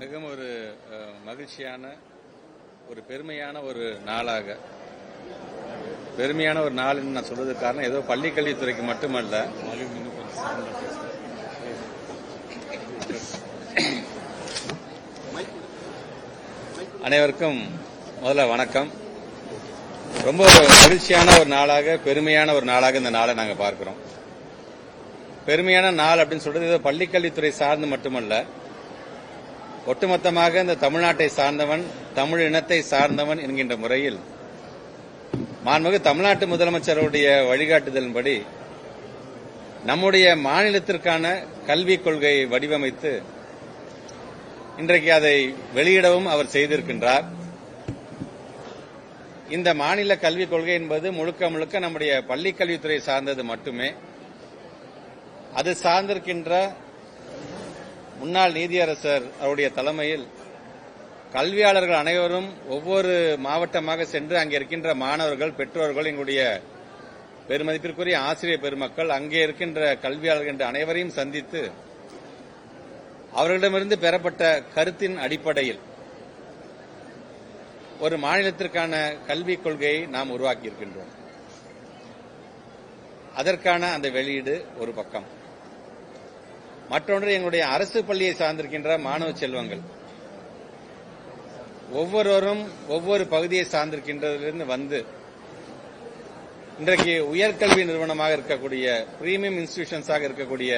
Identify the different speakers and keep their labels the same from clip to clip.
Speaker 1: மிகவும் ஒரு மகிழ்ச்சியான ஒரு பெருமையான ஒரு நாளாக. பெருமையான ஒரு நாள்னு நான் சொல்றதுக்கு காரணம் ஏதோ பள்ளி கல்வித்துறைக்கு மட்டுமல்ல. அனைவருக்கும் முதல்ல வணக்கம். ரொம்ப மகிழ்ச்சியான ஒரு நாளாக பெருமையான ஒரு நாளாக இந்த நாளை நாங்கள் பார்க்கிறோம். பெருமையான நாள் அப்படின்னு சொல்றது ஏதோ பள்ளிக்கல்வித்துறை சார்ந்து மட்டுமல்ல ஒட்டுமொத்தமாக இந்த தமிழ்நாட்டை சார்ந்தவன் தமிழ் இனத்தை சார்ந்தவன் என்கின்ற முறையில் மாண்புமிகு தமிழ்நாட்டு முதலமைச்சருடைய வழிகாட்டுதலின்படி நம்முடைய மாநிலத்திற்கான கல்விக் கொள்கையை வடிவமைத்து இன்றைக்கு அதை வெளியிடவும் அவர் செய்திருக்கின்றார். இந்த மாநில கல்விக் கொள்கை என்பது முழுக்க முழுக்க நம்முடைய பள்ளிக்கல்வித்துறை சார்ந்தது மட்டுமே. அது சார்ந்திருக்கின்ற முன்னாள் நீதியரசர் அவருடைய தலைமையில் கல்வியாளர்கள் அனைவரும் ஒவ்வொரு மாவட்டமாக சென்று அங்கே இருக்கின்ற மாணவர்கள் பெற்றோர்கள் எங்களுடைய பெருமதிப்பிற்குரிய ஆசிரியர் பெருமக்கள் அங்கே இருக்கின்ற கல்வியாளர்கள் என்ற அனைவரையும் சந்தித்து அவர்களிடமிருந்து பெறப்பட்ட கருத்தின் அடிப்படையில் ஒரு மாநிலத்திற்கான கல்விக் கொள்கையை நாம் உருவாக்கியிருக்கின்றோம். அதற்கான அந்த வெளியீடு ஒரு பக்கம். மற்றொன்று எங்களுடைய அரசு பள்ளியை சார்ந்திருக்கின்ற மாணவ செல்வங்கள். ஒவ்வொருவரும் ஒவ்வொரு பகுதியை சார்ந்திருக்கின்றதிலிருந்து வந்து இன்றைக்கு உயர்கல்வி நிறுவனமாக இருக்கக்கூடிய பிரீமியம் இன்ஸ்டிடியூஷன்ஸாக இருக்கக்கூடிய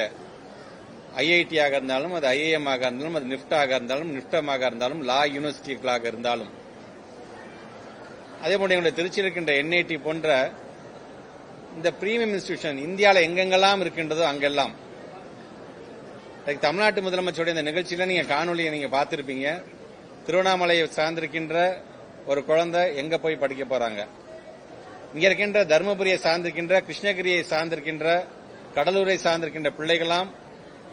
Speaker 1: ஐஐடியாக இருந்தாலும் அது ஐஏஎம் ஆக இருந்தாலும் அது நிப்டாக இருந்தாலும் நிப்டமாக இருந்தாலும் லா யூனிவர்சிட்டிகளாக இருந்தாலும். அதே போல எங்களுடைய திருச்சியில் இருக்கின்ற என்ஐடி போன்ற இந்த பிரீமியம் இன்ஸ்டிடியூஷன் இந்தியாவில் எங்கெங்கெல்லாம் இருக்கின்றதோ அங்கெல்லாம் தமிழ்நாட்டு முதலமைச்சருடைய இந்த நிகழ்ச்சியில நீங்க காணொலியை நீங்க பார்த்திருப்பீங்க. திருவண்ணாமலையை சார்ந்திருக்கின்ற ஒரு குழந்தை எங்க போய் படிக்க போறாங்க? இங்க இருக்கின்ற தருமபுரியை சார்ந்திருக்கின்ற கிருஷ்ணகிரியை சார்ந்திருக்கின்ற கடலூரை சார்ந்திருக்கின்ற பிள்ளைகளாம்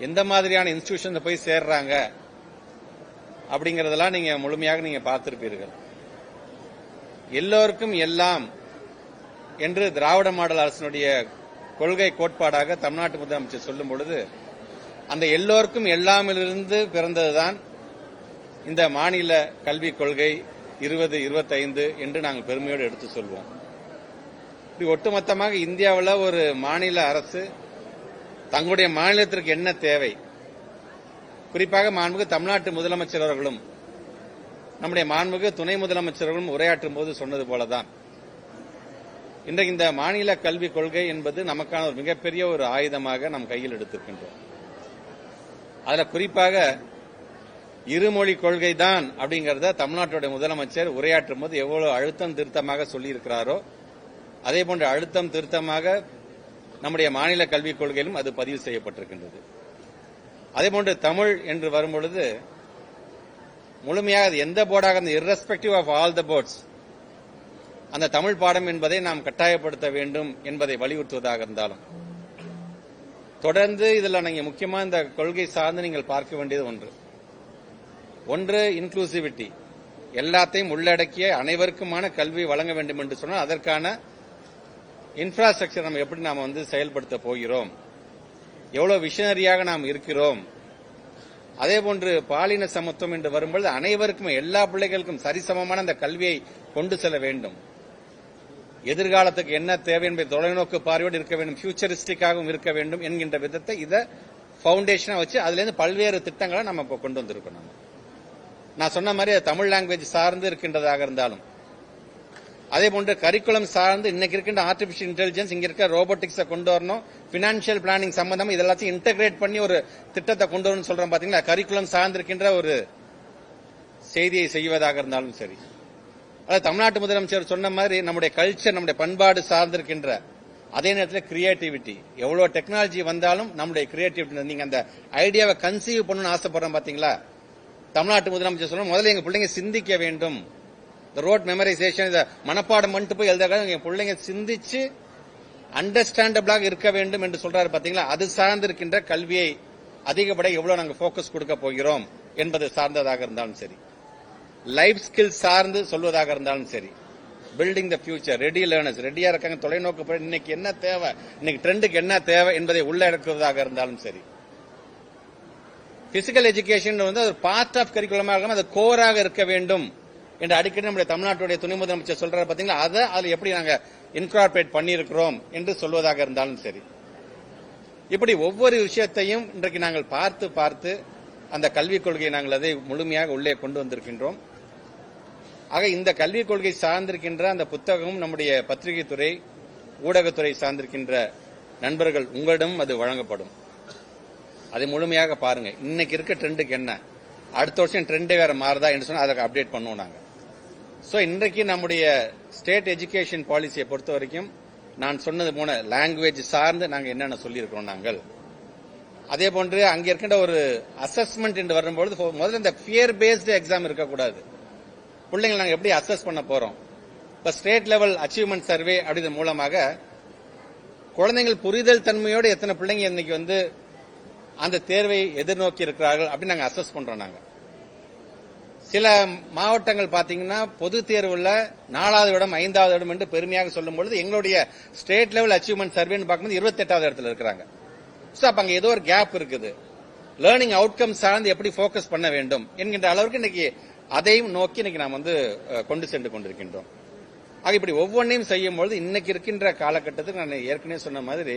Speaker 1: எந்த மாதிரியான இன்ஸ்டிடியூஷன் போய் சேர்றாங்க? அப்படிங்கறதெல்லாம் நீங்க முழுமையாக நீங்க பார்த்திருப்பீர்கள். எல்லோருக்கும் எல்லாம் என்று திராவிட மாடல் அரசினுடைய கொள்கை கோட்பாடாக தமிழ்நாட்டு முதலமைச்சர் சொல்லும் பொழுது அந்த எல்லோருக்கும் எல்லாமிலிருந்து பிறந்ததுதான் இந்த மாநில கல்விக் கொள்கை இருபது இருபத்தைந்து என்று நாங்கள் பெருமையோடு எடுத்து சொல்வோம். இப்படி ஒட்டுமொத்தமாக இந்தியாவில் ஒரு மாநில அரசு தங்களுடைய மாநிலத்திற்கு என்ன தேவை? குறிப்பாக மாண்புக்கு தமிழ்நாட்டு முதலமைச்சர் அவர்களும் நம்முடைய மாண்புக்கு துணை முதலமைச்சர்களும் உரையாற்றும் போது சொன்னது போலதான். இன்றைக்கு இந்த மாநில கல்விக் கொள்கை என்பது நமக்கான ஒரு மிகப்பெரிய ஒரு ஆயுதமாக நம் கையில் எடுத்திருக்கின்றோம். அதுல குறிப்பாக இருமொழி கொள்கை தான் அப்படிங்கறத தமிழ்நாட்டுடைய முதலமைச்சர் உரையாற்றும் போது எவ்வளவு அழுத்தம் திருத்தமாக சொல்லியிருக்கிறாரோ அதே போன்ற அழுத்தம் திருத்தமாக நம்முடைய மாநில கல்விக் கொள்கையிலும் அது பதிவு செய்யப்பட்டிருக்கின்றது. அதே போன்று தமிழ் என்று வரும்பொழுது முழுமையாக எந்த போர்டாக இருந்த irrespective of all the boards அந்த தமிழ் பாடம் என்பதை நாம் கட்டாயப்படுத்த வேண்டும் என்பதை வலியுறுத்துவதாக இருந்தாலும் தொடர்ந்து இதில் நீங்கள் முக்கியமாக இந்த கொள்கை சார்ந்து நீங்கள் பார்க்க வேண்டியது ஒன்று. ஒன்று இன்க்ளூசிவிட்டி எல்லாத்தையும் உள்ளடக்கிய அனைவருக்குமான கல்வி வழங்க வேண்டும் என்று சொன்னால் அதற்கான இன்ஃப்ராஸ்ட்ரக்சர் நம்ம எப்படி நாம் வந்து செயல்படுத்த போகிறோம்? எவ்வளோ விஷனரியாக நாம் இருக்கிறோம்? அதே போன்று பாலின சமத்துவம் என்று வரும்பொழுது அனைவருக்கும் எல்லா பிள்ளைகளுக்கும் சரிசமமான அந்த கல்வியை கொண்டு செல்ல வேண்டும். எதிர்காலத்துக்கு என்ன தேவை என்பதை தொலைநோக்கு பார்வையோடு இருக்க வேண்டும் ஃபியூச்சரிஸ்டிக்காகவும் இருக்க வேண்டும் என்கின்ற விதத்தை இதை ஃபவுண்டேஷனா வச்சு அதுல இருந்து பல்வேறு திட்டங்களை நம்ம இப்போ கொண்டு வந்திருக்கோம் நம்ம. நான் சொன்ன மாதிரி தமிழ் லாங்குவேஜ் சார்ந்து இருக்கின்றதாக இருந்தாலும் அதே போன்று கரிக்குலம் சார்ந்து இன்னைக்கு இருக்கின்ற ஆர்டிபிஷியல் இன்டெலிஜென்ஸ் இங்க இருக்க ரோபோட்டிக்ஸை கொண்டு வரணும் பினான்சியல் பிளானிங் சம்பந்தமா இதெல்லாத்தையும் இன்டகிரேட் பண்ணி ஒரு திட்டத்தை கொண்டு வரணும்னு சொல்றோம் பாத்தீங்களா? கரிக்குலம் சார்ந்திருக்கின்ற ஒரு செய்தியை செய்வதாக இருந்தாலும் சரி. தமிழ்நாட்டு முதலமைச்சர் சொன்ன மாதிரி நம்முடைய கல்ச்சர் நம்முடைய பண்பாடு சார்ந்திருக்கின்ற அதே நேரத்தில் கிரியேட்டிவிட்டி எவ்வளோ டெக்னாலஜி வந்தாலும் நம்முடைய கிரியேட்டிவிட்டி நீங்க அந்த ஐடியாவை கன்சீவ் பண்ணணும்னு ஆசைப்படுறோம் பாத்தீங்களா? தமிழ்நாட்டு முதலமைச்சர் சொல்லணும் முதல்ல எங்க பிள்ளைங்க சிந்திக்க வேண்டும். இந்த ரோட் மெமரைசேஷன் இதை மனப்பாடம் பண்ணிட்டு போய் எழுத எங்க பிள்ளைங்க சிந்திச்சு அண்டர்ஸ்டாண்டபிளாக இருக்க வேண்டும் என்று சொல்றாரு பாத்தீங்களா? அது சார்ந்திருக்கின்ற கல்வியை அதிகப்பட எவ்வளவு நாங்கள் போக்கஸ் கொடுக்க போகிறோம் என்பது சார்ந்ததாக இருந்தாலும் சரி. லைஃப் ஸ்கில் சார்ந்து சொல்வதாக இருந்தாலும் சரி. Building the future ready learners ரெடியா இருக்காங்க தொலைநோக்கு இன்னைக்கு என்ன தேவை இன்னைக்கு ட்ரெண்டுக்கு என்ன தேவை என்பதை உள்ளடக்குவதாக இருந்தாலும் சரி. பிசிக்கல் எஜுகேஷன் வந்து ஒரு பார்ட் ஆஃப் கரிக்குலமாக இருக்காம அது கோராக இருக்க வேண்டும் என்று அடிக்கடி நம்முடைய தமிழ்நாட்டுடைய துணை முதலமைச்சர் சொல்றாரு பாத்தீங்களா? அதை அதில் எப்படி நாங்க இன்கார்பரேட் பண்ணியிருக்கிறோம் என்று சொல்வதாக இருந்தாலும் சரி. இப்படி ஒவ்வொரு விஷயத்தையும் இன்றைக்கு நாங்கள் பார்த்து பார்த்து அந்த கல்விக் கொள்கையை நாங்கள் அதை முழுமையாக உள்ளே கொண்டு வந்திருக்கின்றோம். ஆக இந்த கல்விக் கொள்கை சார்ந்திருக்கின்ற அந்த புத்தகம் நம்முடைய பத்திரிகை துறை ஊடகத்துறை சார்ந்திருக்கின்ற நண்பர்கள் உங்களிடம் அது வழங்கப்படும். அதை முழுமையாக பாருங்க. இன்னைக்கு இருக்க ட்ரெண்டுக்கு என்ன? அடுத்த வருஷம் ட்ரெண்டே வேற மாறுதா என்று சொன்னா அதை அப்டேட் பண்ணுவோம் நாங்க. ஸோ இன்றைக்கு நம்முடைய ஸ்டேட் எஜுகேஷன் பாலிசியை பொறுத்த வரைக்கும் நான் சொன்னது போன லாங்குவேஜ் சார்ந்து நாங்கள் என்னென்ன சொல்லியிருக்கிறோம் நாங்கள். அதே போன்று அங்கே இருக்கின்ற ஒரு அசஸ்மெண்ட் என்று வரும்பொழுது முதல்ல இந்த ஃபியர் பேஸ்டு எக்ஸாம் இருக்கக்கூடாது. பிள்ளைங்களை நாங்கள் எப்படி அசஸ் பண்ண போறோம்? இப்போ ஸ்டேட் லெவல் அச்சீவ்மெண்ட் சர்வே அப்படின்ற மூலமாக குழந்தைகள் புரிதல் தன்மையோடு எத்தனை பிள்ளைங்க இன்னைக்கு வந்து அந்த தேர்வை எதிர்நோக்கி இருக்கிறார்கள் அப்படின்னு நாங்கள் அசஸ் பண்றோம் நாங்கள் சில மாவட்டங்கள் பாத்தீங்கன்னா பொது தேர்வுல நாலாவது இடம் ஐந்தாவது இடம் என்று பெருமையாக சொல்லும் பொழுது எங்களுடைய ஸ்டேட் லெவல் அச்சீவ்மெண்ட் சர்வேன்னு பார்க்கும்போது இருபத்தி எட்டாவது இடத்துல இருக்கிறாங்க. ஸோ அப்ப அங்க ஏதோ ஒரு கேப் இருக்குது. லேர்னிங் அவுட்கம் சார்ந்து எப்படி ஃபோக்கஸ் பண்ண வேண்டும் என்கின்ற அளவுக்கு இன்னைக்கு அதையும் நோக்கி இன்னைக்கு நாம் வந்து கொண்டு சென்று கொண்டிருக்கின்றோம். ஆக இப்படி ஒவ்வொன்றையும் செய்யும் பொழுது இன்னைக்கு இருக்கின்ற காலகட்டத்துக்கு நான் ஏற்கனவே சொன்ன மாதிரி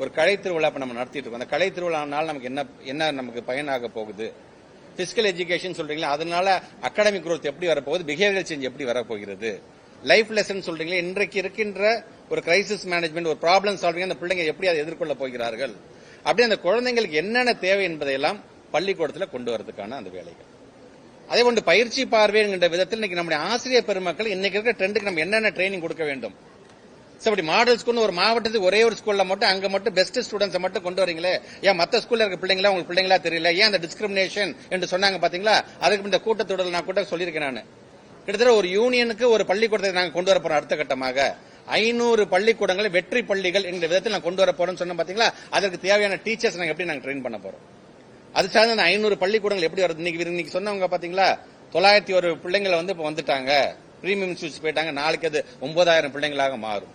Speaker 1: ஒரு கலை திருவிழா நம்ம நடத்திட்டு இருக்கோம். அந்த கலை திருவிழானால நமக்கு என்ன என்ன நமக்கு பயனாக போகுது? பிசிக்கல் எஜுகேஷன் சொல்றீங்களா? அதனால அகாடமிக் குரோத் எப்படி வரப்போகுது? பிஹேவியர் சேஞ்ச் எப்படி வரப்போகிறது? லைஃப் லெசன் சொல்றீங்களா? இன்றைக்கு இருக்கின்ற ஒரு கிரைசிஸ் மேனேஜ்மெண்ட் ஒரு ப்ராப்ளம் சால்விங் அந்த பிள்ளைங்க எப்படி அதை எதிர்கொள்ள போகிறார்கள்? அப்படி அந்த குழந்தைங்களுக்கு என்னென்ன தேவை என்பதையெல்லாம் பள்ளிக்கூடத்தில் கொண்டு வரதுக்கான அந்த வேலைகள். அதே போன்று பயிற்சி பார்வை என்கின்ற விதத்தில் இன்னைக்கு நம்முடைய ஆசிரியர் பெருமக்கள் இன்னைக்கு இருக்கிற ட்ரெண்டுக்கு நம்ம என்னென்ன ட்ரைனிங் கொடுக்க வேண்டும்? சோ அப்படி மாடல் ஸ்கூல் ஒரு மாவட்டத்துக்கு ஒரே ஒரு ஸ்கூல்ல மட்டும் அங்க மட்டும் பெஸ்ட் ஸ்டூடெண்ட்ஸ் மட்டும் கொண்டு வரீங்களே? ஏன் மத்த ஸ்கூல்ல இருக்க பிள்ளைங்களா உங்களுக்கு பிள்ளைங்களா தெரியல? ஏன் அந்த டிஸ்கிரிமினேஷன் என்று சொன்னாங்க பாத்தீங்களா? அதுக்கு இந்த கூட்டத்தொடர் நான் கூட சொல்லியிருக்கேன் நான். கிட்டத்தட்ட ஒரு யூனியனுக்கு ஒரு பள்ளிக்கூடத்தை நாங்க கொண்டு வர போறோம் அடுத்த கட்டமாக. ஐநூறு பள்ளிக்கூடங்களை வெற்றி பள்ளிகள் என்ற விதத்தில் நான் கொண்டு வர போறோம்னு சொன்னோம் பாத்தீங்களா? அதற்கு தேவையான டீச்சர்ஸ் நாங்க எப்படி நாங்க ட்ரெயின் பண்ண போறோம்? அது சார்ந்த அந்த ஐநூறு பள்ளிக்கூடங்கள் எப்படி வருது? இன்னைக்கு இன்னைக்கு சொன்னவங்க பாத்தீங்களா? தொள்ளாயிரத்தி ஒரு பிள்ளைங்களை வந்து இப்போ வந்துட்டாங்க. பிரீமியம் இன்ஸ்டியூட்ஸ் போயிட்டாங்க. நாளைக்கு அது ஒன்பதாயிரம் பிள்ளைங்களாக மாறும்.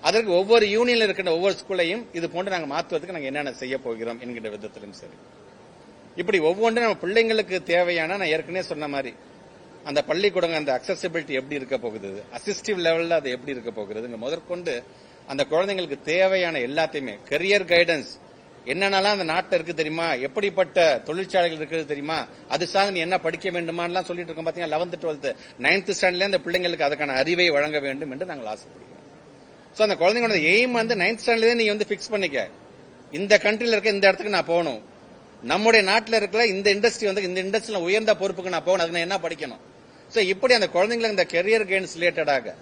Speaker 1: அதற்கு ஒவ்வொரு யூனியன்ல இருக்கின்ற ஒவ்வொரு ஸ்கூலையும் இது போன்று நாங்கள் மாற்றுவதற்கு நாங்கள் என்னென்ன செய்ய போகிறோம் என்கின்ற விதத்திலும் சரி. இப்படி ஒவ்வொன்றும் நம்ம பிள்ளைங்களுக்கு தேவையான நான் ஏற்கனவே சொன்ன மாதிரி அந்த பள்ளிக்கூடங்க அந்த அக்சசிபிலிட்டி எப்படி இருக்க போகுது? அசிஸ்டிவ் லெவலில் அது எப்படி இருக்க போகிறதுங்க முதற்கொண்டு அந்த குழந்தைங்களுக்கு தேவையான எல்லாத்தையுமே கெரியர் கைடன்ஸ் என்னென்னலாம் அந்த நாட்டில் இருக்கு தெரியுமா? எப்படிப்பட்ட தொழிற்சாலைகள் இருக்குது தெரியுமா? அது சார்ந்து நீ என்ன படிக்க வேண்டுமான்லாம் சொல்லிட்டு இருக்கோம் பார்த்தீங்கன்னா லெவன்த் டுவெல்த் நைன்த் ஸ்டாண்டர்ட்ல அந்த பிள்ளைங்களுக்கு அதுக்கான அறிவை வழங்க வேண்டும் என்று நாங்கள் ஆசைப்படுகிறோம். ஸோ அந்த குழந்தைங்களோட எய்ம் வந்து நைன்த் ஸ்டாண்ட்லேயே நீங்கள் வந்து ஃபிக்ஸ் பண்ணிக்க. இந்த கண்ட்ரியில் இருக்க இந்த இடத்துக்கு நான் போகணும். நம்முடைய நாட்டில் இருக்கிற இந்த இண்டஸ்ட்ரி வந்து இந்த இண்டஸ்ட்ரியில உயர்ந்த பொறுப்புக்கு நான் போகணும். அதுக்கு நான் என்ன படிக்கணும்? ஸோ இப்படி அந்த குழந்தைங்களுக்கு இந்த கெரியர் கெயின்ஸ் ரிலேட்டடாக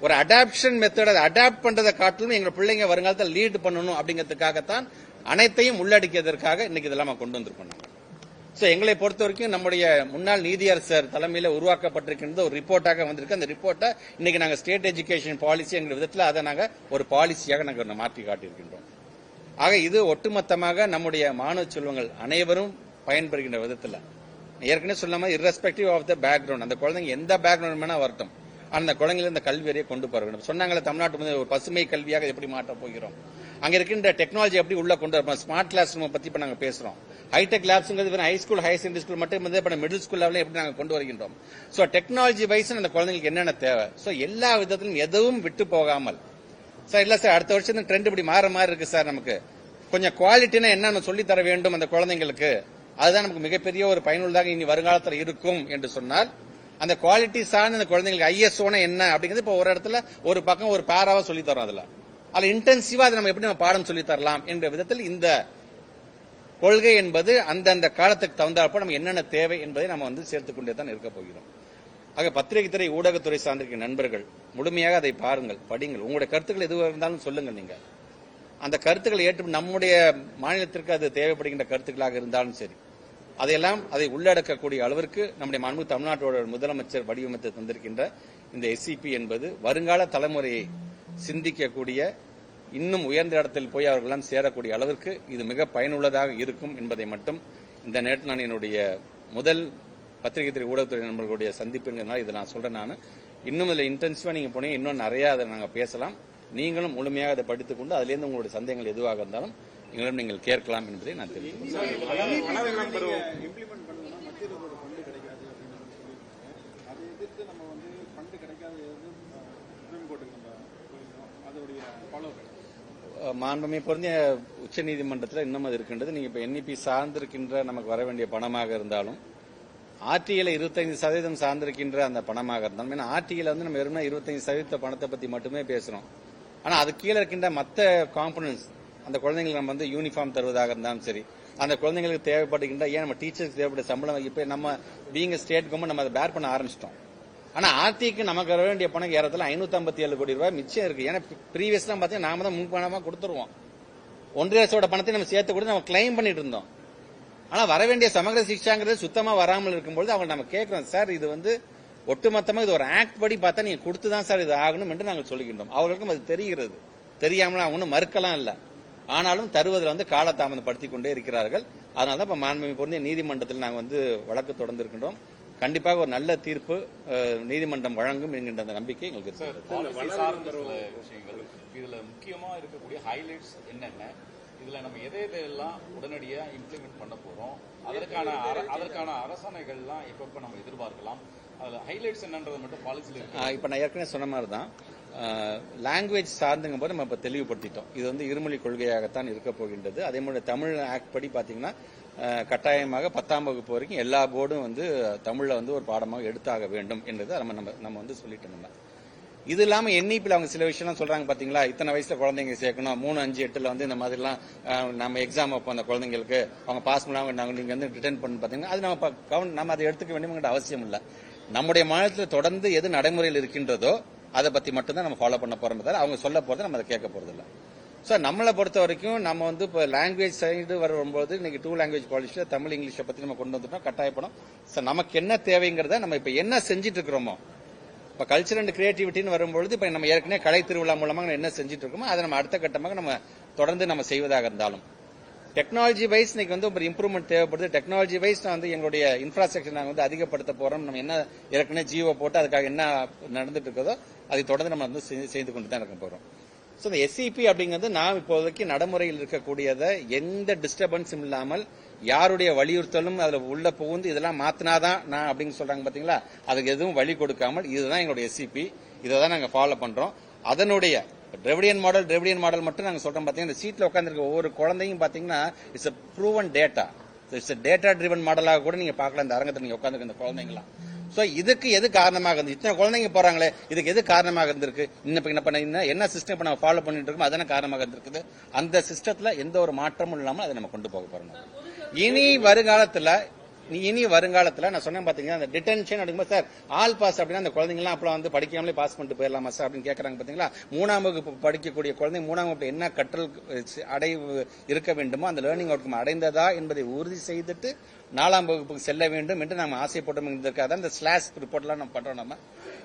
Speaker 1: ஒரு அடாப்ஷன் மெத்தட் அதை அடாப்ட் பண்றதை காட்டிலும் எங்க பிள்ளைங்க வருங்காலத்தில் லீட் பண்ணணும் அப்படிங்கிறதுக்காகத்தான் அனைத்தையும் உள்ளடக்கியதற்காக இன்னைக்கு இதெல்லாம் நம்ம கொண்டு வந்திருக்கோம் நாங்கள் ஸோ எங்களை பொறுத்த வரைக்கும் நம்முடைய முன்னாள் நீதியரசர் தலைமையில் உருவாக்கப்பட்டிருக்கின்ற ஒரு ரிப்போர்ட்டாக வந்திருக்கு. அந்த ரிப்போர்ட்டை இன்னைக்கு நாங்கள் ஸ்டேட் எஜுகேஷன் பாலிசி என்கிற விதத்தில் அதை நாங்கள் ஒரு பாலிசியாக நாங்கள் மாற்றி காட்டியிருக்கின்றோம். ஆக இது ஒட்டுமொத்தமாக நம்முடைய மாணவ செல்வங்கள் அனைவரும் பயன்பெறுகின்ற விதத்தில். ஏற்கனவே சொல்லாம இரஸ்பெக்டிவ் ஆஃப் த பேக்ரவுண்ட் அந்த குழந்தைங்க எந்த பேக்ரவுண்ட் வேணா வரட்டும். அந்த குழந்தைங்களை இந்த கல்வி வரையை கொண்டு போற வேண்டும் சொன்னாங்களே தமிழ்நாட்டு ஒரு பசுமை கல்வியாக எப்படி மாற்றப் போகிறோம்? அங்க இருக்கின்ற டெக்னாலஜி எப்படி உள்ள கொண்டு வரணும்? ஸ்மார்ட் கிளாஸ் ரூம் பத்தி இப்ப நாங்க பேசுறோம். ஹைடெக் லேப்ஸ்ங்கிறது வெறும் high school higher secondary school மட்டும் வந்து இப்போ மிடில் ஸ்கூல் லெவலில் எப்படி நாங்கள் கொண்டு வருகின்றோம்? ஸோ டெக்னாலஜி வைஸ் அந்த குழந்தைங்களுக்கு என்னென்ன தேவை? ஸோ எல்லா விதத்திலும் எதுவும் விட்டு போகாமல். சார் இல்லை சார் அடுத்த வருஷம் ட்ரெண்ட் இப்படி மாற மாதிரி இருக்கு சார் நமக்கு. கொஞ்சம் குவாலிட்டினா என்னென்ன சொல்லி தர வேண்டும் அந்த குழந்தைங்களுக்கு? அதுதான் நமக்கு மிகப்பெரிய ஒரு பயனுள்ளதாக இனி வருங்காலத்தில் இருக்கும் என்று சொன்னால் அந்த குவாலிட்டி சார்ந்த அந்த குழந்தைங்களுக்கு ஐஎஸ்ஓனா என்ன அப்படிங்கிறது இப்போ ஒரு இடத்துல ஒரு பக்கம் ஒரு பேராவா சொல்லி தரோம் அதில். அதில் இன்டென்சிவாக அதை நம்ம எப்படி நம்ம பாடம் சொல்லி தரலாம் என்ற விதத்தில் இந்த கொள்கை என்பது அந்தந்த காலத்துக்கு தகுந்தாற்ப நம்ம என்னென்ன தேவை என்பதை நம்ம வந்து சேர்த்துக் கொண்டே தான் இருக்க போகிறோம். ஆக பத்திரிகை துறை ஊடகத்துறை சார்ந்திருக்கிற நண்பர்கள் முழுமையாக அதை பாருங்கள் படிங்கள். உங்களுடைய கருத்துக்கள் எதுவாக இருந்தாலும் சொல்லுங்கள் நீங்கள் அந்த கருத்துக்களை ஏற்று நம்முடைய மாநிலத்திற்கு அது தேவைப்படுகின்ற கருத்துக்களாக இருந்தாலும் சரி அதையெல்லாம் அதை உள்ளடக்கக்கூடிய அளவிற்கு நம்முடைய மாண்பு தமிழ்நாட்டோட முதலமைச்சர் வடிவமைத்து தந்திருக்கின்ற இந்த எஸ்சிபி என்பது வருங்கால தலைமுறையை சிந்திக்கக்கூடிய இன்னும் உயர்ந்த இடத்தில் போய் அவர்களெல்லாம் சேரக்கூடிய அளவிற்கு இது மிக பயனுள்ளதாக இருக்கும் என்பதை மட்டும் இந்த நேற்று நான் என்னுடைய முதல் பத்திரிகை துறை ஊடகத்துறை நண்பர்களுடைய சந்திப்புங்கிறதுனால இதை நான் சொல்றேன் நான். இன்னும் இதில் இன்டென்சிவாக நீங்கள் போனீங்க இன்னும் நிறையா அதை நாங்கள் பேசலாம். நீங்களும் முழுமையாக அதை படித்துக்கொண்டு அதுலேருந்து உங்களுடைய சந்தேகங்கள் எதுவாக இருந்தாலும் எங்களிடம் நீங்கள் கேட்கலாம் என்பதை நான் தெரிவித்துக்கிறேன்
Speaker 2: இம்ப்ளிமெண்ட் பண்ணணும்னா மத்திய அரசோட ஃபண்டு கிடைக்காது அப்படின்னு நம்ம சொல்லியிருக்காங்க அதை எதிர்த்து நம்ம வந்து ஃபண்டு கிடைக்காத எது சுப்ரீம் கோர்ட்டுக்கு நம்ம போயிருக்கோம் அதோடைய ஃபாலோ
Speaker 1: மாண்புமை பொருந்திய உச்சநீதிமன்றத்தில் இன்னும் அது இருக்கின்றது. நீங்க இப்ப என்இபி சார்ந்திருக்கின்ற நமக்கு வர வேண்டிய பணமாக இருந்தாலும் ஆர்டிஐல இருபத்தைந்து சதவீதம் சார்ந்திருக்கின்ற அந்த பணமாக இருந்தாலும் ஏன்னா ஆர்டிஐல வந்து நம்ம வெறும்னா இருபத்தைந்து சதவீத பணத்தை பத்தி மட்டுமே பேசுறோம். ஆனா அது கீழே இருக்கின்ற மற்ற காம்பனன்ஸ் அந்த குழந்தைங்களுக்கு நம்ம வந்து யூனிஃபார்ம் தருவதாக இருந்தாலும் சரி அந்த குழந்தைங்களுக்கு தேவைப்படுகின்ற ஏன் நம்ம டீச்சர்ஸ் தேவைப்பட்ட சம்பளம் இப்ப நம்ம பீங்க ஸ்டேட் கவர்மெண்ட் நம்ம அதை பேர் பண்ண ஆரம்பிச்சிட்டோம். ஆனா ஆர்த்திக்கு நமக்கு வர வேண்டிய பணம் ஏறத்துல ஐநூத்தி ஐம்பத்தி ஏழு கோடி ரூபாய் மிச்சம் இருக்கு. ஏன்னா ப்ரீவியஸ்லாம் பாத்தீங்கன்னா நாம தான் முன்பணமா கொடுத்துருவோம். ஒன்றிய அரசோட பணத்தை நம்ம சேர்த்து கொடுத்து நம்ம கிளைம் பண்ணிட்டு இருந்தோம். ஆனா வர வேண்டிய சமகர சிக்ஷாங்கிறது சுத்தமா வராமல் இருக்கும்போது அவங்க நம்ம கேட்கிறோம் சார் இது வந்து ஒட்டுமொத்தமா இது ஒரு ஆக்ட் படி பார்த்தா நீங்க கொடுத்து தான் சார் இது ஆகணும் என்று நாங்கள் சொல்லுகின்றோம் அவர்களுக்கும் அது தெரிகிறது. தெரியாமல் அவங்க மறுக்கலாம் இல்ல. ஆனாலும் தருவதில் வந்து காலதாமதப்படுத்திக் கொண்டே இருக்கிறார்கள். அதனால தான் இப்ப மாண்புமிகு பொருந்திய நீதிமன்றத்தில் நாங்கள் வந்து வழக்கு தொடர்ந்து இருக்கின்றோம் கண்டிப்பாக ஒரு நல்ல தீர்ப்பு நீதிமன்றம் வழங்கும் என்கின்ற அந்த நம்பிக்கை எங்களுக்கு
Speaker 3: விஷயங்கள் இதுல முக்கியமா இருக்கக்கூடிய ஹைலைட்ஸ் என்னென்ன? இதுல நம்ம எதை எதையெல்லாம் உடனடியா இம்ப்ளிமெண்ட் பண்ண போறோம்? அதற்கான அர- அதற்கான அரசாணைகள்லாம் எப்பப்ப நம்ம எதிர்பார்க்கலாம்? அதுல ஹைலைட்ஸ் என்னன்றது மட்டும் பாலிசியில் இருக்கு
Speaker 1: இப்ப நான் ஏற்கனவே சொன்ன மாதிரி தான் லாங்குவேஜ் சார்ந்துங்கும் போது நம்ம இப்ப தெளிவுபடுத்திட்டோம். இது வந்து இருமொழி கொள்கையாகத்தான் இருக்க போகின்றது. அதே மாதிரி தமிழ் ஆக்ட் படி பாத்தீங்கன்னா ஆஹ் கட்டாயமாக பத்தாம் வகுப்பு வரைக்கும் எல்லா போர்டும் வந்து தமிழ்ல வந்து ஒரு பாடமாக எடுத்தாக வேண்டும் என்றது நம்ம நம்ம நம்ம வந்து சொல்லிட்டு நம்ம. இது இல்லாம என்இபியில் அவங்க சில விஷயம்லாம் சொல்றாங்க பாத்தீங்களா? இத்தனை வயசுல குழந்தைங்க சேர்க்கணும். மூணு அஞ்சு எட்டுல வந்து இந்த மாதிரிலாம் நம்ம எக்ஸாம் வைப்போம் அந்த குழந்தைங்களுக்கு. அவங்க பாஸ் பண்ணாம நாங்க நீங்க வந்து ரிட்டர்ன் பண்ணி பாத்தீங்கன்னா அது நம்ம கவன் நம்ம அதை எடுத்துக்க வேண்டிய அவசியம் இல்ல. நம்முடைய மாநிலத்தில் தொடர்ந்து எது நடைமுறையில் இருக்கின்றதோ அதை பத்தி மட்டும்தான் நம்ம ஃபாலோ பண்ண போறோம் தவிர அவங்க சொல்ல போறது நம்ம அதை கேட்க போகிறதில்ல ஸோ நம்மளை பொறுத்த வரைக்கும் நம்ம வந்து இப்போ லாங்குவேஜ் சைடு வரும்போது இன்னைக்கு டூ லாங்குவேஜ் பாலிசியில் தமிழ் இங்கிலீஷை பற்றி நம்ம கொண்டு வந்துட்டோம் கட்டாயப்படும் ஸோ நமக்கு என்ன தேவைங்கிறத நம்ம இப்போ என்ன செஞ்சுட்டு இருக்கிறோமோ இப்போ கல்ச்சர் அண்ட் கிரியேட்டிவிட்டின்னு வரும்பொழுது இப்போ நம்ம ஏற்கனவே கலை திருவிழா மூலமாக நம்ம என்ன செஞ்சுட்டு இருக்கோமோ அதை நம்ம அடுத்த கட்டமாக நம்ம தொடர்ந்து நம்ம செய்வதாக இருந்தாலும். டெக்னாலஜி வைஸ் இன்னைக்கு வந்து ஒரு இம்ப்ரூவ்மெண்ட் தேவைப்படுது. டெக்னாலஜி வைஸ் நான் வந்து எங்களுடைய இன்ஃப்ராஸ்ட்ரக்சர் நாங்கள் வந்து அதிகப்படுத்த போகிறோம் நம்ம என்ன ஏற்கனவே ஜீவோ போட்டு அதுக்காக என்ன நடந்துட்டு இருக்கதோ அதை தொடர்ந்து நம்ம வந்து செய்து கொண்டு தான் இருக்க போகிறோம் ஸோ இந்த எஸ்சிபி அப்படிங்கிறது நாம் இப்போதைக்கு நடைமுறையில் இருக்கக்கூடியதை எந்த டிஸ்டர்பன்ஸும் இல்லாமல் யாருடைய வலியுறுத்தலும் அதில் உள்ள புகுந்து இதெல்லாம் மாத்தினாதான் நான் அப்படின்னு சொல்றாங்க பாத்தீங்களா? அதுக்கு எதுவும் வழி கொடுக்காமல் இதுதான் எங்களுடைய எஸ்சிபி இதை தான் நாங்கள் ஃபாலோ பண்றோம். அதனுடைய டிரெவிடியன் மாடல் டிரெவிடியன் மாடல் மட்டும் நாங்கள் சொல்றோம் பாத்தீங்கன்னா இந்த சீட்டில் உட்காந்துருக்க ஒவ்வொரு குழந்தையும் பாத்தீங்கன்னா it's proven data it's data driven மாடலாக கூட நீங்க பார்க்கலாம். இந்த அரங்கத்தில் நீங்க உட்காந்துருக்க இந்த குழந்தைங்களாம் ஸோ இதுக்கு எது காரணமாக இருந்து இத்தனை குழந்தைங்க போறாங்களே இதுக்கு எது காரணமாக இருந்திருக்கு? இன்னும் என்ன பண்ண என்ன சிஸ்டம் இப்ப நம்ம ஃபாலோ பண்ணிட்டு இருக்கோம் அதான காரணமாக இருந்திருக்குது. அந்த சிஸ்டத்துல எந்த ஒரு மாற்றமும் இல்லாமல் அதை நம்ம கொண்டு போக போறோம். இனி வருங்காலத்துல இனி வருங்காலத்துல நான் சொன்னேன் பார்த்தீங்கன்னா அந்த டிடென்ஷன் அப்படிங்கும்போது சார் ஆல் பாஸ் அப்படின்னா அந்த குழந்தைங்களாம் அப்பலாம் வந்து படிக்காமலே பாஸ் பண்ணிட்டு போயிடலாமா சார் அப்படின்னு கேட்கறாங்க பாத்தீங்களா? மூணாம் வகுப்பு படிக்கக்கூடிய குழந்தை மூணாம் வகுப்பு என்ன கற்றல் அடை இருக்க வேண்டுமோ அந்த லேர்னிங் அவுட்கம் அடைந்ததா என்பதை உறுதி செய்துட்டு நாலாம் வகுப்புக்கு செல்ல வேண்டும் என்று நம்ம ஆசைப்பட்டோம் தான் இந்த ஸ்லாஷ் ரிப்போர்ட்லாம் நம்ம பண்றோம் நம்ம.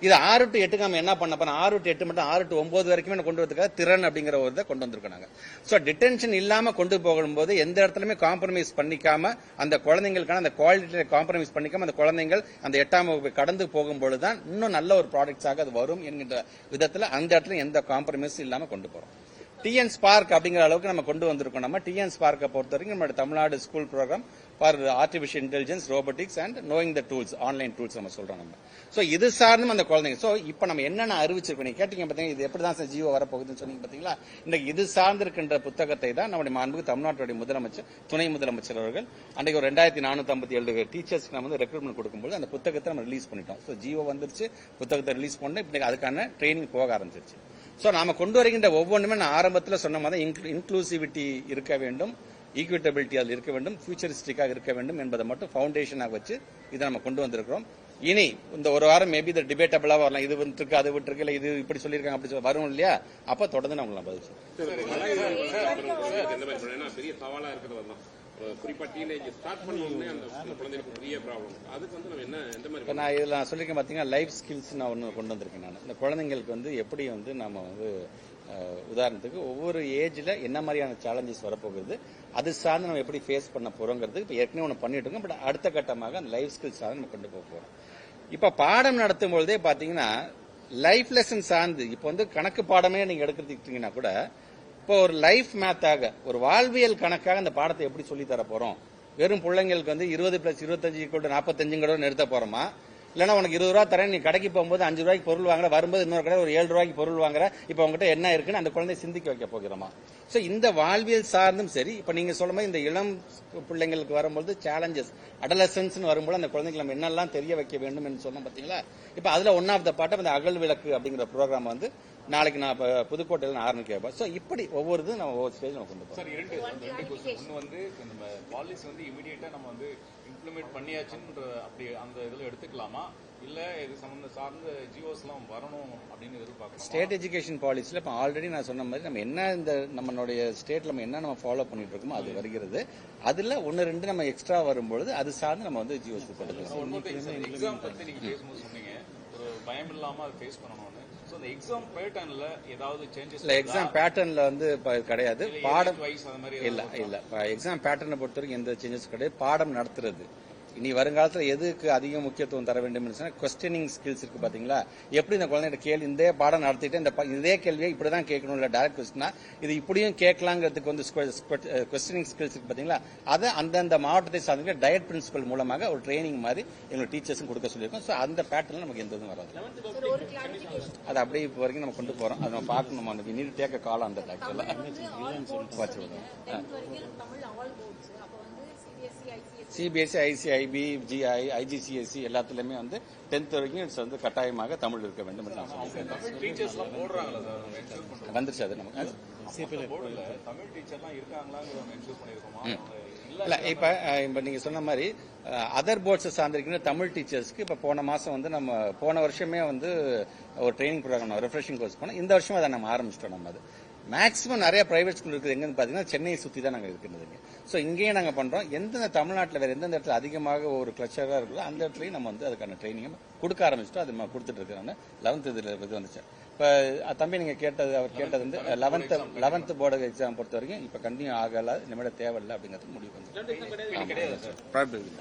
Speaker 1: இது ஆறு டு எட்டுக்கு நம்ம என்ன பண்ண போறோம்? ஆறு டு எட்டு மட்டும் ஆறு டு ஒன்பது வரைக்குமே கொண்டு வரதுக்காக திறன் அப்படிங்கிற ஒரு இதை கொண்டு வந்திருக்கோம் நாங்கள் ஸோ டிடென்ஷன் இல்லாமல் கொண்டு போகும்போது எந்த இடத்துலையுமே காம்ப்ரமைஸ் பண்ணிக்காம அந்த குழந்தைங்களுக்கான அந்த குவாலிட்டியை காம்ப்ரமைஸ் பண்ணிக்காம அந்த குழந்தைங்கள் அந்த எட்டாம் வகுப்பை கடந்து போகும்பொழுது தான் இன்னும் நல்ல ஒரு ப்ராடக்ட்ஸாக அது வரும் என்கின்ற விதத்தில் அந்த இடத்துல எந்த காம்ப்ரமைஸும் இல்லாமல் கொண்டு போகிறோம் டிஎன் ஸ்பார்க் அப்படிங்கிற அளவுக்கு நம்ம கொண்டு வந்திருக்கோம் நம்ம. டிஎன் ஸ்பார்க்கை பொறுத்த வரைக்கும் நம்மளோட Tamil Nadu school program for artificial intelligence robotics and knowing the tools online tools நம்ம சொல்றோம் நம்ம. ஸோ இது சார்ந்தும் அந்த குழந்தைங்க. ஸோ இப்போ நம்ம என்னென்ன அறிவிச்சிருக்கோம்? நீங்க கேட்டீங்க பார்த்தீங்கன்னா இது எப்படி தான் சார் ஜியோ வரப்போகுதுன்னு சொன்னீங்க பார்த்தீங்களா? இந்த இது சார்ந்திருக்கின்ற புத்தகத்தை தான் நம்முடைய மாண்புக்கு தமிழ்நாட்டுடைய முதலமைச்சர் துணை முதலமைச்சர் அவர்கள் அன்றைக்கு ஒரு ரெண்டாயிரத்தி நானூத்தி ஐம்பத்தி ஏழு டீச்சர்ஸ்க்கு நம்ம வந்து ரெக்ரூட்மெண்ட் கொடுக்கும்போது அந்த புத்தகத்தை நம்ம ரிலீஸ் பண்ணிட்டோம். ஸோ ஜியோ வந்துருச்சு புத்தகத்தை ரிலீஸ் பண்ணி இப்போ அதுக்கான ட்ரைனிங் போக ஆரம்பிச்சிருச்சு. ஸோ நாம கொண்டு வருகின்ற ஒவ்வொன்றுமே நான் ஆரம்பத்தில் சொன்ன மாதிரி இன்க்ளூசிவிட்டி இருக்க வேண்டும். ஈக்விட்டபிலிட்டி அதில் இருக்க வேண்டும் ஃபியூச்சரிஸ்டிக்காக இருக்க வேண்டும் என்பதை மட்டும் ஃபவுண்டேஷனாக வச்சு இதை நம்ம கொண்டு வந்திருக்கிறோம். இனி இந்த ஒரு வாரம் மேபி இது டிபேட்டபிளாக வரலாம். இது விட்டுருக்கு அது விட்டுருக்கு இல்ல இது இப்படி சொல்லியிருக்காங்க அப்படி சொல்லி வரும் இல்லையா? அப்ப தொடர்ந்து நான் உங்களுக்கு பதில் சொல்றேன்.
Speaker 4: குறிப்பா டீனேஜ் ஸ்டார்ட் பண்ண உடனே அந்த குழந்தைகளுக்கு பெரிய ப்ராப்ளம் அதுக்கு வந்து நம்ம என்ன எந்த மாதிரி
Speaker 1: நான் இதில் நான் சொல்லியிருக்கேன் பார்த்தீங்கன்னா லைஃப் ஸ்கில்ஸ் நான் ஒன்று கொண்டு வந்திருக்கேன் நான். இந்த குழந்தைங்களுக்கு வந்து எப்படி வந்து நம்ம வந்து உதாரணத்துக்கு ஒவ்வொரு ஏஜ்ல என்ன மாதிரியான சேலஞ்சஸ் வரப்போகுது அது சார்ந்து நம்ம எப்படி ஃபேஸ் பண்ண போகிறோங்கிறது இப்போ ஏற்கனவே ஒன்று பண்ணிட்டு இருக்கோம். பட் அடுத்த கட்டமாக அந்த லைஃப் ஸ்கில்ஸ் சார்ந்து நம்ம கொண்டு போக போகிறோம் இப்போ பாடம் நடத்தும் பொழுதே பார்த்தீங்கன்னா லைஃப் லெசன் சார்ந்து இப்போ வந்து கணக்கு பாடமே நீங்கள் எடுக்கிறதுக்கிட்டீங்கன்னா கூட இப்போ ஒரு லைஃப் மேத்தாக ஒரு வாழ்வியல் கணக்காக அந்த பாடத்தை எப்படி சொல்லி தர போறோம்? வெறும் பிள்ளைங்களுக்கு வந்து இருபது பிளஸ் இருபத்தஞ்சு கூட நாற்பத்தஞ்சுங்களோட நிறுத்த போறோமா? இல்லைன்னா உனக்கு இருபது ரூபா தரேன் நீ கடைக்கு போகும்போது அஞ்சு ரூபாய்க்கு பொருள் வாங்குற வரும்போது இன்னொரு கடை ஒரு ஏழு ரூபாய்க்கு பொருள் வாங்குற இப்போ உங்ககிட்ட என்ன இருக்குன்னு அந்த குழந்தைய சிந்திக்க வைக்க போகிறோமா? ஸோ இந்த வாழ்வியல் சார்ந்தும் சரி இப்போ நீங்க சொல்லும் போது இந்த இளம் பிள்ளைங்களுக்கு வரும்போது சேலஞ்சஸ் அடலசன்ஸ் வரும்போது அந்த குழந்தைக்கு நம்ம என்னெல்லாம் தெரிய வைக்க வேண்டும் என்று சொன்னோம் பார்த்தீங்களா இப்போ அதுல ஒன் ஆஃப் த பாட்டம் அந்த அகல் விளக்கு அப்படிங்கிற ப்ரோக்ராம் வந்து நாளைக்கு நான் இப்ப புதுக்கோட்டையில் நான் ஆரம்பிக்க ஸோ இப்படி ஒவ்வொரு இதும் நம்ம ஒவ்வொரு ஸ்டேஜ் நம்ம கொண்டு போறோம்
Speaker 3: சார் இரண்டு அந்த ரெண்டு கொஸ்டின் ஒன்று வந்து நம்ம பாலிசி வந்து இமீடியட்டா நம்ம வந்து இம்ப்ளிமெண்ட் பண்ணியாச்சுன்ற அப்படி அந்த இதுல எடுத்துக்கலாமா? இல்ல இது சம்பந்த சார்ந்த ஜியோஸ் எல்லாம் வரணும் அப்படின்னு எதிர்பார்க்கணும்?
Speaker 1: ஸ்டேட் எஜுகேஷன் பாலிசியில் இப்போ ஆல்ரெடி நான் சொன்ன மாதிரி நம்ம என்ன இந்த நம்மளுடைய ஸ்டேட்ல நம்ம என்ன நம்ம ஃபாலோ பண்ணிட்டு இருக்கோமோ அது வருகிறது. அதுல ஒன்னு ரெண்டு நம்ம எக்ஸ்ட்ரா வரும்பொழுது அது சார்ந்து நம்ம வந்து ஜியோஸ் பண்ணுறோம்
Speaker 3: எக்ஸாம் பத்தி நீங்க பேசும்போது சொன்னீங்க. ஒரு பயம் இல்லாம அதை ஃபேஸ் பண்ணணும்னு. அந்த எக்ஸாம் பேட்டர்ன்ல ஏதாவது சேஞ்சஸ்
Speaker 1: இல்ல எக்ஸாம் பேட்டர்ன்ல வந்து கிடையாது. பாடம்
Speaker 3: வைஸ் அந்த மாதிரி
Speaker 1: இல்ல இல்ல. எக்ஸாம் பேட்டர்னை பொறுத்த வரைக்கும் எந்த சேஞ்சஸ் கிடையாது. பாடம் நடத்துறது. இனி வருங்காலத்துல எதுக்கு அதிக முக்கியத்துவம் தர வேண்டும் சொன்னா கொஸ்டினிங் ஸ்கில்ஸ் இருக்கு பாத்தீங்களா? எப்படி இந்த குழந்தைகிட்ட கேள்வி இந்த பாடம் நடத்திட்டு இந்த இதே கேள்வியை இப்படிதான் கேட்கணும் இல்ல டைரக்ட் கொஸ்டினா இது இப்படியும் கேட்கலாங்கிறதுக்கு வந்து கொஸ்டினிங் ஸ்கில்ஸ் இருக்கு பாத்தீங்களா? அதை அந்தந்த மாவட்டத்தை சார்ந்த டயட் பிரின்சிபல் மூலமாக ஒரு ட்ரைனிங் மாதிரி எங்க டீச்சர்ஸும் கொடுக்க சொல்லியிருக்கோம். ஸோ அந்த பேட்டர்ல நமக்கு எந்த இதுவும் வராது. அது அப்படியே இப்போ வரைக்கும் நம்ம கொண்டு போறோம். அதை நம்ம பார்க்கணும்? அந்த நீட் டேக்க காலம் அந்த ஆக்சுவலா வச்சிருக்கோம்
Speaker 5: சிபிஎஸ்சி
Speaker 1: ஐசிஐபி ஜிஐ ஐஜிசிஎஸ்சி எல்லாத்துலயுமே வந்து டென்த் வரைக்கும் இட்ஸ் வந்து கட்டாயமாக தமிழ் இருக்க வேண்டும் என்று நான்
Speaker 3: சொல்லுவேன்
Speaker 1: வந்துருச்சு அது நமக்கு.
Speaker 3: இல்ல
Speaker 1: இப்ப இப்ப நீங்க சொன்ன மாதிரி அதர் போர்ட்ஸ் சார்ந்திருக்கிற தமிழ் டீச்சர்ஸ்க்கு இப்ப போன மாசம் வந்து நம்ம போன வருஷமே வந்து ஒரு ட்ரைனிங் ப்ரோக்ராம் ரெஃப்ரெஷிங் கோர்ஸ் போனோம். இந்த வருஷம் அதை நம்ம ஆரம்பிச்சிட்டோம் நம்ம அது. மேக்ஸிமம் நிறைய பிரைவேட் ஸ்கூல் இருக்குது. எங்கன்னு பாத்தீங்கன்னா சென்னையை சுத்தி தான் நாங்க இருக்கிறதுங்க ஸோ இங்கேயே நாங்க பண்றோம். எந்தெந்த தமிழ்நாட்டில் வேற எந்தெந்த இடத்துல அதிகமாக ஒரு கிளச்சரா இருக்குதோ அந்த இடத்துலயும் நம்ம வந்து அதுக்கான ட்ரைனிங் கொடுக்க ஆரம்பிச்சிட்டோம். அது நம்ம கொடுத்துட்டு இருக்கிறாங்க லெவன்த் இதுல இது வந்துச்சு. இப்ப தம்பி நீங்க கேட்டது அவர் கேட்டது வந்து லெவன்த் லெவன்த் போர்டு எக்ஸாம் பொறுத்த வரைக்கும் இப்ப கண்டினியூ ஆகல இனிமேல் தேவையில்லை அப்படிங்கிறது முடிவு வந்து
Speaker 3: கிடையாது. Sir
Speaker 1: Probably.